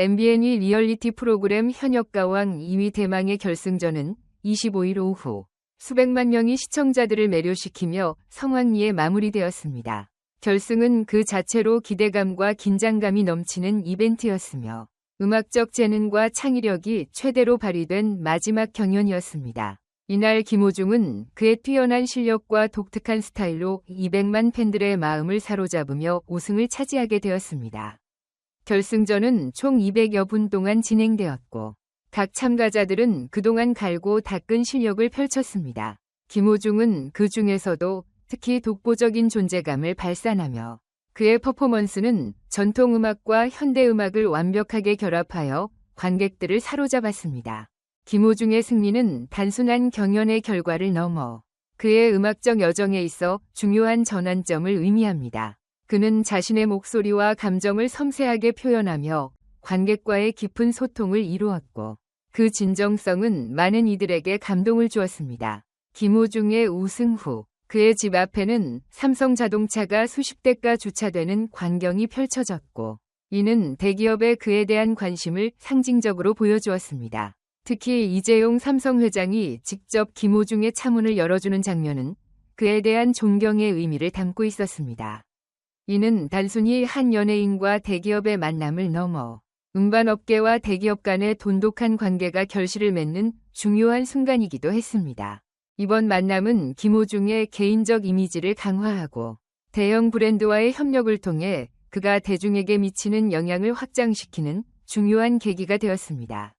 MBN이 리얼리티 프로그램 현역가왕 2위 대망의 결승전은 25일 오후 수백만 명이 시청자들을 매료시키며 성황리에 마무리되었습니다. 결승은 그 자체로 기대감과 긴장감이 넘치는 이벤트였으며 음악적 재능과 창의력이 최대로 발휘된 마지막 경연이었습니다. 이날 김호중은 그의 뛰어난 실력과 독특한 스타일로 200만 팬들의 마음을 사로잡으며 우승을 차지하게 되었습니다. 결승전은 총 200여 분 동안 진행되었고 각 참가자들은 그동안 갈고 닦은 실력을 펼쳤습니다. 김호중은 그 중에서도 특히 독보적인 존재감을 발산하며 그의 퍼포먼스는 전통음악과 현대음악을 완벽하게 결합하여 관객들을 사로잡았습니다. 김호중의 승리는 단순한 경연의 결과를 넘어 그의 음악적 여정에 있어 중요한 전환점을 의미합니다. 그는 자신의 목소리와 감정을 섬세하게 표현하며 관객과의 깊은 소통을 이루었고 그 진정성은 많은 이들에게 감동을 주었습니다. 김호중의 우승 후 그의 집 앞에는 삼성 자동차가 수십 대가 주차되는 광경이 펼쳐졌고 이는 대기업의 그에 대한 관심을 상징적으로 보여주었습니다. 특히 이재용 삼성 회장이 직접 김호중의 차문을 열어주는 장면은 그에 대한 존경의 의미를 담고 있었습니다. 이는 단순히 한 연예인과 대기업의 만남을 넘어 음반업계와 대기업 간의 돈독한 관계가 결실을 맺는 중요한 순간이기도 했습니다. 이번 만남은 김호중의 개인적 이미지를 강화하고 대형 브랜드와의 협력을 통해 그가 대중에게 미치는 영향을 확장시키는 중요한 계기가 되었습니다.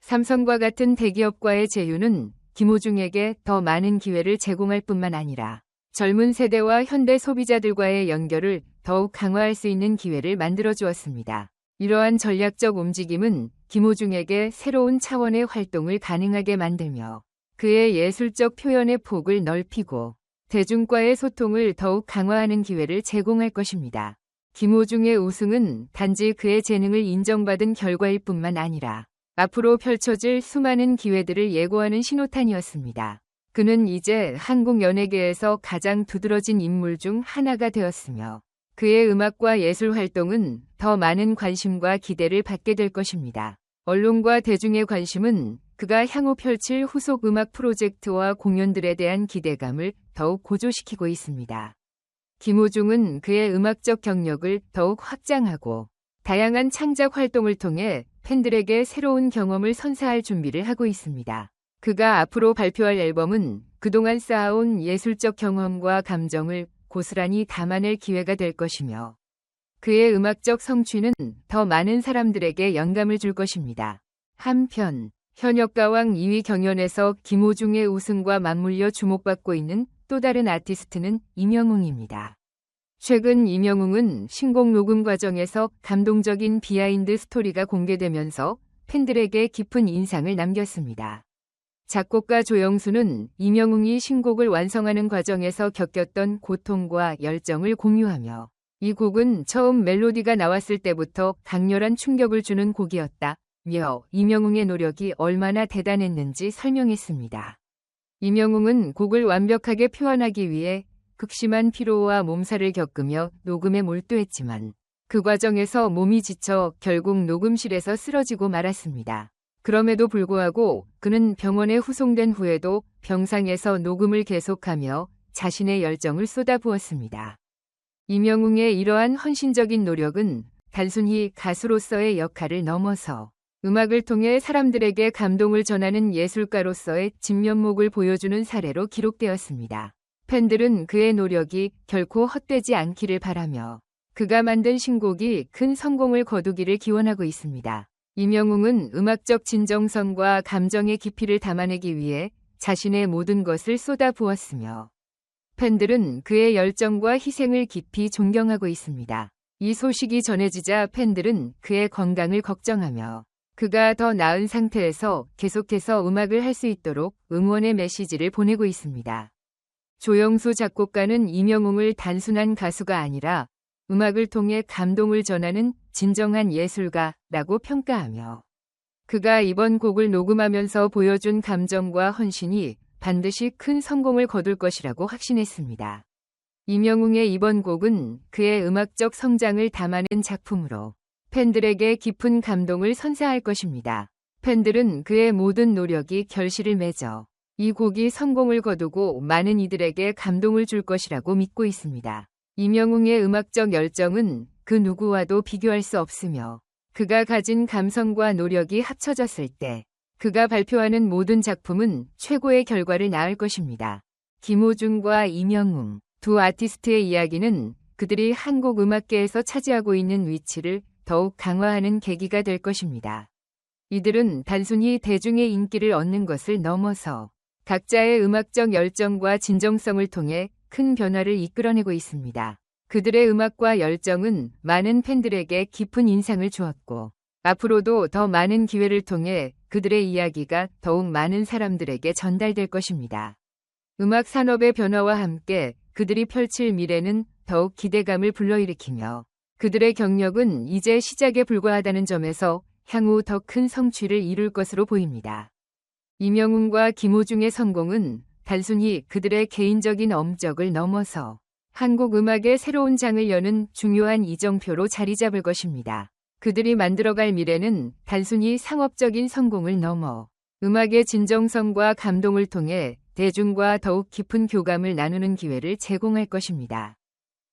삼성과 같은 대기업과의 제휴는 김호중에게 더 많은 기회를 제공할 뿐만 아니라 젊은 세대와 현대 소비자들과의 연결을 더욱 강화할 수 있는 기회를 만들어 주었습니다. 이러한 전략적 움직임은 김호중에게 새로운 차원의 활동을 가능하게 만들며 그의 예술적 표현의 폭을 넓히고 대중과의 소통을 더욱 강화하는 기회를 제공할 것입니다. 김호중의 우승은 단지 그의 재능을 인정받은 결과일 뿐만 아니라 앞으로 펼쳐질 수많은 기회들을 예고하는 신호탄이었습니다. 그는 이제 한국 연예계에서 가장 두드러진 인물 중 하나가 되었으며 그의 음악과 예술 활동은 더 많은 관심과 기대를 받게 될 것입니다. 언론과 대중의 관심은 그가 향후 펼칠 후속 음악 프로젝트와 공연들에 대한 기대감을 더욱 고조시키고 있습니다. 김호중은 그의 음악적 경력을 더욱 확장하고 다양한 창작 활동을 통해 팬들에게 새로운 경험을 선사할 준비를 하고 있습니다. 그가 앞으로 발표할 앨범은 그동안 쌓아온 예술적 경험과 감정을 고스란히 담아낼 기회가 될 것이며 그의 음악적 성취는 더 많은 사람들에게 영감을 줄 것입니다. 한편 현역가왕 2위 경연에서 김호중의 우승과 맞물려 주목받고 있는 또 다른 아티스트는 임영웅입니다. 최근 임영웅은 신곡 녹음 과정에서 감동적인 비하인드 스토리가 공개되면서 팬들에게 깊은 인상을 남겼습니다. 작곡가 조영수는 임영웅이 신곡을 완성하는 과정에서 겪었던 고통과 열정을 공유하며 이 곡은 처음 멜로디가 나왔을 때부터 강렬한 충격을 주는 곡이었다. 며 임영웅의 노력이 얼마나 대단했는지 설명했습니다. 임영웅은 곡을 완벽하게 표현하기 위해 극심한 피로와 몸살을 겪으며 녹음에 몰두했지만 그 과정에서 몸이 지쳐 결국 녹음실에서 쓰러지고 말았습니다. 그럼에도 불구하고 그는 병원에 후송된 후에도 병상에서 녹음을 계속하며 자신의 열정을 쏟아부었습니다. 이명웅의 이러한 헌신적인 노력은 단순히 가수로서의 역할을 넘어서 음악을 통해 사람들에게 감동을 전하는 예술가로서의 진면목을 보여주는 사례로 기록되었습니다. 팬들은 그의 노력이 결코 헛되지 않기를 바라며 그가 만든 신곡이 큰 성공을 거두기를 기원하고 있습니다. 임영웅은 음악적 진정성과 감정의 깊이를 담아내기 위해 자신의 모든 것을 쏟아부었으며 팬들은 그의 열정과 희생을 깊이 존경하고 있습니다. 이 소식이 전해지자 팬들은 그의 건강을 걱정하며 그가 더 나은 상태에서 계속해서 음악을 할 수 있도록 응원의 메시지를 보내고 있습니다. 조영수 작곡가는 임영웅을 단순한 가수가 아니라 음악을 통해 감동을 전하는 진정한 예술가라고 평가하며 그가 이번 곡을 녹음하면서 보여준 감정과 헌신이 반드시 큰 성공을 거둘 것이라고 확신했습니다. 이명웅의 이번 곡은 그의 음악적 성장을 담아낸 작품으로 팬들에게 깊은 감동을 선사할 것입니다. 팬들은 그의 모든 노력이 결실을 맺어 이 곡이 성공을 거두고 많은 이들에게 감동을 줄 것이라고 믿고 있습니다. 이명웅의 음악적 열정은 그 누구와도 비교할 수 없으며 그가 가진 감성과 노력이 합쳐졌을 때 그가 발표하는 모든 작품은 최고의 결과를 낳을 것입니다. 김호중과 이명웅 두 아티스트의 이야기는 그들이 한국 음악계에서 차지하고 있는 위치를 더욱 강화하는 계기가 될 것입니다. 이들은 단순히 대중의 인기를 얻는 것을 넘어서 각자의 음악적 열정과 진정성을 통해 큰 변화를 이끌어내고 있습니다. 그들의 음악과 열정은 많은 팬들에게 깊은 인상을 주었고 앞으로도 더 많은 기회를 통해 그들의 이야기가 더욱 많은 사람들에게 전달될 것입니다. 음악 산업의 변화와 함께 그들이 펼칠 미래는 더욱 기대감을 불러일으키며 그들의 경력은 이제 시작에 불과하다는 점에서 향후 더 큰 성취를 이룰 것으로 보입니다. 이명웅과 김호중의 성공은 단순히 그들의 개인적인 업적을 넘어서 한국 음악의 새로운 장을 여는 중요한 이정표로 자리 잡을 것입니다. 그들이 만들어갈 미래는 단순히 상업적인 성공을 넘어 음악의 진정성과 감동을 통해 대중과 더욱 깊은 교감을 나누는 기회를 제공할 것입니다.